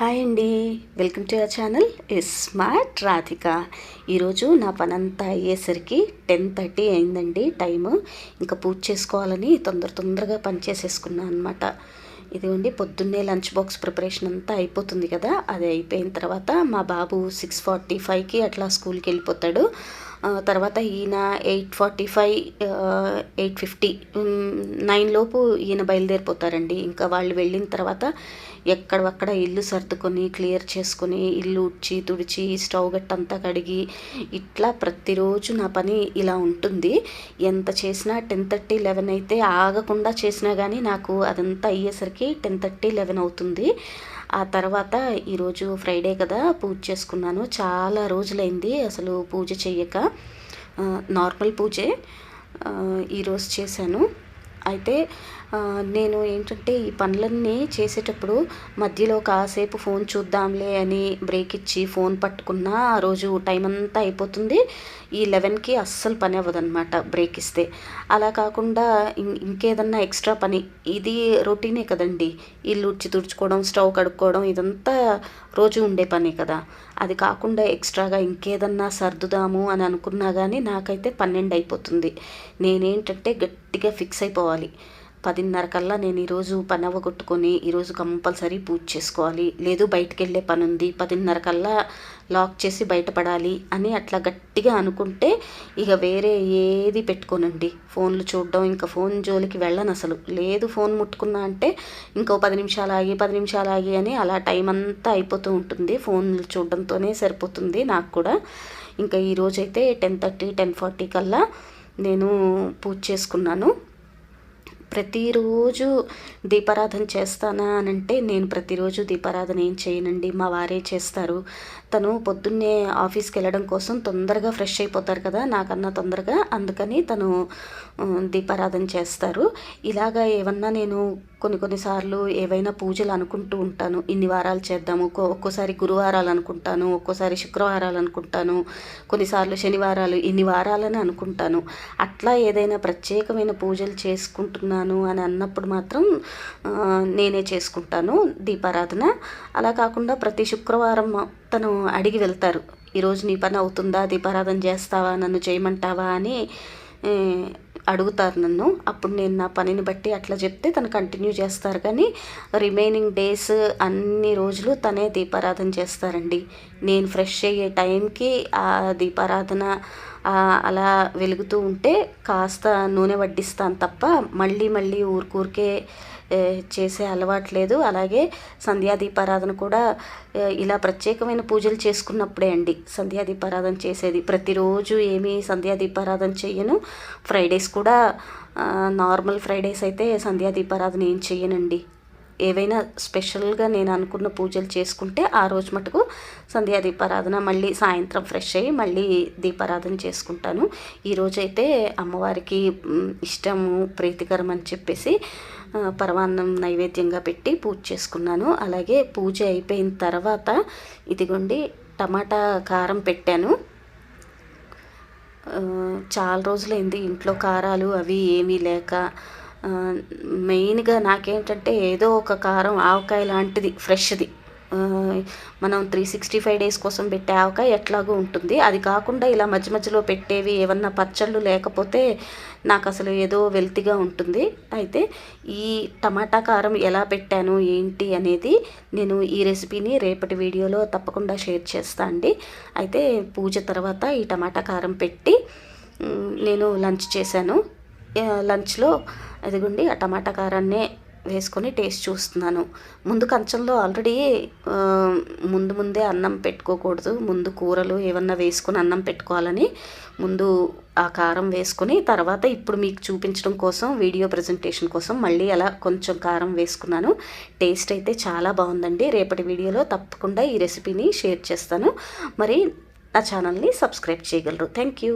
Hi అండి. Welcome to our channel. Smart Radhika ఈరోజు నా పనంతా అయ్యేసరికి టెన్ థర్టీ అయిందండి టైము. ఇంకా పూజ చేసుకోవాలని తొందర తొందరగా పని చేసేసుకున్నాను అనమాట ఇదిగోండి పొద్దున్నే లంచ్ బాక్స్ ప్రిపరేషన్ అంతా అయిపోతుంది కదా. అది అయిపోయిన తర్వాత మా బాబు సిక్స్ ఫార్టీ ఫైవ్కి అట్లా స్కూల్కి వెళ్ళిపోతాడు. తర్వాత ఈయన eight forty five eight fifty nine లోపు ఈయన బయలుదేరిపోతారండి. ఇంకా వాళ్ళు వెళ్ళిన తర్వాత ఎక్కడక్కడ ఇల్లు సర్దుకొని క్లియర్ చేసుకొని ఇల్లు ఉడ్చి తుడిచి స్టవ్ గట్టంతా కడిగి ఇట్లా ప్రతిరోజు నా పని ఇలా ఉంటుంది. ఎంత చేసినా టెన్ థర్టీ లెవెన్ అయితే ఆగకుండా చేసినా కానీ నాకు అదంతా అయ్యేసరికి టెన్ థర్టీ లెవెన్ అవుతుంది. ఆ తర్వాత ఈరోజు ఫ్రైడే కదా పూజ చేసుకున్నాను. చాలా రోజులైంది అసలు పూజ చెయ్యక. నార్మల్ పూజే ఈరోజు చేశాను. అయితే నేను ఏంటంటే ఈ పనులన్నీ చేసేటప్పుడు మధ్యలో కాసేపు ఫోన్ చూద్దాంలే అని బ్రేక్ ఇచ్చి ఫోన్ పట్టుకున్నా ఆ రోజు టైం అంతా అయిపోతుంది. ఈ లెవెన్కి అస్సలు పని అవ్వదనమాట బ్రేక్ ఇస్తే. అలా కాకుండా ఇం- ఇంకేదన్నా ఎక్స్ట్రా పని ఇది రొటీనే కదండి. ఇల్లు ఉడ్చి తుడుచుకోవడం స్టవ్ కడుక్కోవడం ఇదంతా రోజు ఉండే పనే కదా. అది కాకుండా ఎక్స్ట్రాగా ఇంకేదన్నా సర్దుదాము అని అనుకున్నా కానీ నాకైతే పన్నెండు అయిపోతుంది. నేనేంటంటే గట్టిగా ఫిక్స్ అయిపోవాలి. పదిన్నర కల్లా నేను ఈరోజు పని అవ్వగొట్టుకొని ఈరోజు కంపల్సరీ పూజ చేసుకోవాలి. లేదు బయటికి వెళ్ళే పని ఉంది పదిన్నర కల్లా లాక్ చేసి బయటపడాలి అని అట్లా గట్టిగా అనుకుంటే ఇక వేరే ఏది పెట్టుకోనండి. ఫోన్లు చూడడం ఇంకా ఫోన్ జోలికి వెళ్ళను అసలు. లేదు ఫోన్ ముట్టుకున్నా అంటే ఇంకో పది నిమిషాలు ఆగి పది నిమిషాలు ఆగి అని అలా టైం అంతా అయిపోతూ ఉంటుంది. ఫోన్లు చూడడంతోనే సరిపోతుంది నాకు కూడా. ఇంకా ఈరోజైతే టెన్ థర్టీ టెన్ ఫార్టీ కల్లా నేను పూజ చేసుకున్నాను. ప్రతిరోజు దీపారాధన చేస్తానా అని అంటే నేను ప్రతిరోజు దీపారాధన ఏం చేయనండి. మా వారే చేస్తారు. తను పొద్దున్నే ఆఫీస్కి వెళ్ళడం కోసం తొందరగా ఫ్రెష్ అయిపోతారు కదా నాకన్నా తొందరగా అందుకని తను దీపారాధన చేస్తారు. ఇలాగా ఏమన్నా నేను కొన్ని కొన్నిసార్లు ఏవైనా పూజలు అనుకుంటూ ఉంటాను. ఇన్ని వారాలు చేద్దాము ఒక్కోసారి గురువారాలు అనుకుంటాను ఒక్కోసారి శుక్రవారాలు అనుకుంటాను కొన్నిసార్లు శనివారాలు ఇన్ని వారాలని అనుకుంటాను. అట్లా ఏదైనా ప్రత్యేకమైన పూజలు చేసుకుంటున్నాను అని అన్నప్పుడు మాత్రం నేనే చేసుకుంటాను దీపారాధన. అలా కాకుండా ప్రతి శుక్రవారం తను అడిగి వెళ్తారు. ఈరోజు నీ పని అవుతుందా? దీపారాధన చేస్తావా? నన్ను చేయమంటావా? అని అడుగుతారు నన్ను. అప్పుడు నేను నా పనిని బట్టి అట్లా చెప్తే తను కంటిన్యూ చేస్తారు. కానీ రిమైనింగ్ డేస్ అన్ని రోజులు తనే దీపారాధన చేస్తారండి. నేను ఫ్రెష్ అయ్యే టైంకి ఆ దీపారాధన అలా వెలుగుతూ ఉంటే కాస్త నూనె వడ్డిస్తాను తప్ప మళ్ళీ మళ్ళీ ఊరికూరికే చేసే అలవాటు లేదు. అలాగే సంధ్యా దీపారాధన కూడా ఇలా ప్రత్యేకమైన పూజలు చేసుకున్నప్పుడే అండి. సంధ్యా దీపారాధన చేసేది. ప్రతిరోజు ఏమీ సంధ్యా దీపారాధన చెయ్యను. ఫ్రైడేస్ కూడా నార్మల్ ఫ్రైడేస్ అయితే సంధ్యా దీపారాధన ఏం చెయ్యనండి. ఏవైనా స్పెషల్గా నేను అనుకున్న పూజలు చేసుకుంటే ఆ రోజు మటుకు సంధ్యా దీపారాధన మళ్ళీ సాయంత్రం ఫ్రెష్ అయ్యి మళ్ళీ దీపారాధన చేసుకుంటాను. ఈరోజైతే అమ్మవారికి ఇష్టము ప్రీతికరం అని చెప్పేసి పరమాన్నం నైవేద్యంగా పెట్టి పూజ చేసుకున్నాను. అలాగే పూజ అయిపోయిన తర్వాత ఇదిగోండి టమాటా కారం పెట్టాను. చాలా రోజులైంది ఇంట్లో కారాలు అవి ఏమీ లేక మెయిన్గా నాకేంటంటే ఏదో ఒక కారం ఆవకాయ లాంటిది ఫ్రెష్ది. మనం త్రీ సిక్స్టీ ఫైవ్ డేస్ కోసం పెట్టే ఆవకాయ ఎట్లాగో ఉంటుంది. అది కాకుండా ఇలా మధ్య మధ్యలో పెట్టేవి ఏమన్నా పచ్చళ్ళు లేకపోతే నాకు అసలు ఏదో వెల్తిగా ఉంటుంది. అయితే ఈ టమాటా కారం ఎలా పెట్టాను ఏంటి అనేది నేను ఈ రెసిపీని రేపటి వీడియోలో తప్పకుండా షేర్ చేస్తా అండి. అయితే పూజ తర్వాత ఈ టమాటా కారం పెట్టి నేను లంచ్ చేశాను. లంచ్లో అదిగోండి ఆ టమాటా కారాన్నే వేసుకొని టేస్ట్ చూస్తున్నాను. ముందు కంచంలో ఆల్రెడీ ముందు ముందే అన్నం పెట్టుకోకూడదు. ముందు కూరలు ఏమన్నా వేసుకొని అన్నం పెట్టుకోవాలని ముందు ఆ కారం వేసుకొని తర్వాత ఇప్పుడు మీకు చూపించడం కోసం వీడియో ప్రజెంటేషన్ కోసం మళ్ళీ అలా కొంచెం కారం వేసుకున్నాను. టేస్ట్ అయితే చాలా బాగుందండి. రేపటి వీడియోలో తప్పకుండా ఈ రెసిపీని షేర్ చేస్తాను. మరి నా ఛానల్ని సబ్స్క్రైబ్ చేయగలరు. Thank you.